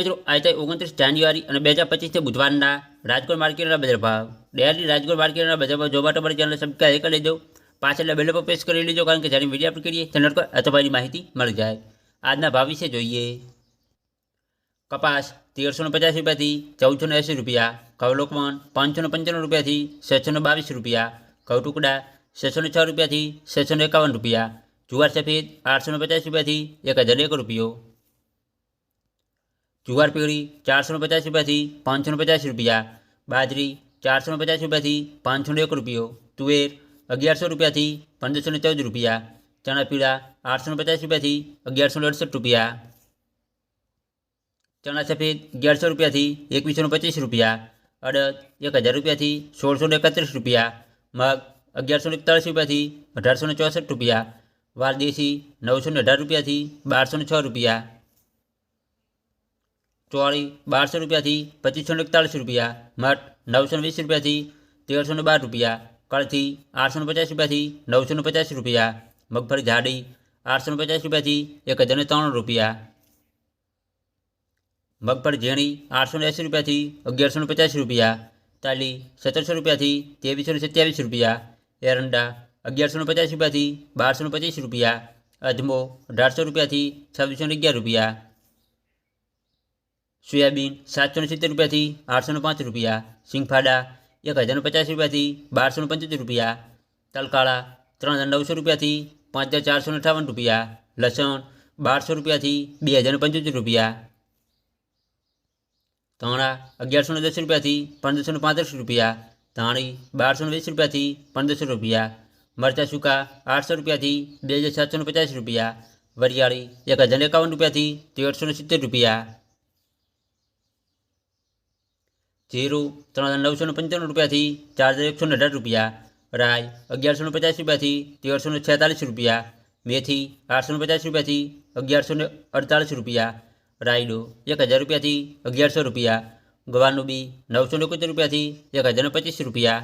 મિત્રો, આજે ઓગણત્રીસ જાન્યુઆરી અને બે હજાર પચીસથી બુધવારના રાજકોટ માર્કેટના બજાર ભાવ. ડેલી રાજકોટ માર્કેટના બજાર ભાવ જોવા માટે ચેનલ સબસ્ક્રાઈબ કરી લેજો. પાછળ બેલ પર પ્રેસ કરી લેજો, કારણ કે જ્યારે વીડિયો અપલોડ કરીએ ચેનલ પર અથવાની માહિતી મળી જાય. આજના ભાવ વિશે જોઈએ. કપાસ તેરસો પચાસ રૂપિયાથી ચૌદસો એંસી રૂપિયા, ઘઉં લોકવન પાંચસો ને પંચાણું રૂપિયાથી છસો બાવીસ રૂપિયા, ઘઉં ટુકડા છસો છ રૂપિયાથી છસો એકાવન રૂપિયા, જુવાર સફેદ આઠસો ને પચાસ રૂપિયાથી એક હજાર એક રૂપિયો. જુવાર પીળી ચારસો ને પચાસ રૂપિયાથી પાંચસો ને પચાસ રૂપિયા બાજરી ચારસો ને પચાસ રૂપિયાથી પાંચસો ને એક રૂપિયો તુવેર અગિયારસો રૂપિયાથી પંદરસો ને ચૌદ રૂપિયા ચણા પીળા આઠસો ને પચાસ રૂપિયાથી અગિયારસો ને અડસઠ રૂપિયા ચણા સફેદ અગિયારસો રૂપિયાથી એકવીસો ને પચીસ રૂપિયા અડદ એક હજાર રૂપિયાથી સોળસો ને એકત્રીસ રૂપિયા મગ અગિયારસો ને એકતાળીસ રૂપિયાથી અઢારસો ને ચોસઠ રૂપિયા વાલદેશી નવસો ને અઢાર રૂપિયાથી બારસો ને છ રૂપિયા ચોળી બારસો રૂપિયાથી પચીસો એકતાળીસ રૂપિયા, મઠ નવસો વીસ રૂપિયાથી તેરસો બાર રૂપિયા, કળથી આઠસો ને પચાસ રૂપિયાથી નવસો ને પચાસ રૂપિયા, મગફળી જાડી આઠસો ને પચાસ રૂપિયાથી એક હજાર ત્રણ રૂપિયા, મગફળી ઝીણી આઠસો એંસી રૂપિયાથી અગિયારસો પચાસ રૂપિયા, તાલી સત્તરસો રૂપિયાથી ત્રેવીસો સત્યાવીસ રૂપિયા, એરંડા અગિયારસો પચાસ રૂપિયાથી બારસો પચીસ રૂપિયા, અજમો અઢારસો રૂપિયાથી છવ્વીસો અગિયાર રૂપિયા સોયાબીન સાતસો ને સિત્તેર રૂપિયાથી આઠસો ને પાંચ રૂપિયા સિંગફાડા એક હજાર પચાસ રૂપિયાથી બારસો ને પંચોતેર રૂપિયા તલકાળા ત્રણ હજાર નવસો રૂપિયાથી પાંચ હજાર ચારસો ને અઠાવન રૂપિયા લસણ બારસો રૂપિયાથી બે હજાર ને પંચોતેર રૂપિયા ધાણા અગિયારસો ને દસ રૂપિયાથી પંદરસો ને પાંત્રીસ રૂપિયા ધાણી બારસો ને વીસ રૂપિયાથી પંદરસો રૂપિયા મરચાં સૂકા આઠસો રૂપિયાથી બે હજાર સાતસો ને પચાસ રૂપિયા વરિયાળી એક હજાર એકાવન રૂપિયાથી તેરસો ને સિત્તેર રૂપિયા જીરું ત્રણ હજાર નવસો પંચાણું રૂપિયાથી ચાર હજાર એકસો અઢાર રૂપિયા. રાય અગિયારસો પચાસ રૂપિયાથી તેરસો ને છેતાલીસ રૂપિયા. મેથી આઠસો ને પચાસ રૂપિયાથી અગિયારસો ને અડતાલીસ રૂપિયા. રાયડો એક હજાર રૂપિયાથી અગિયારસો રૂપિયા. ગવાનું બી નવસો ને રૂપિયાથી એક હજાર પચીસ રૂપિયા.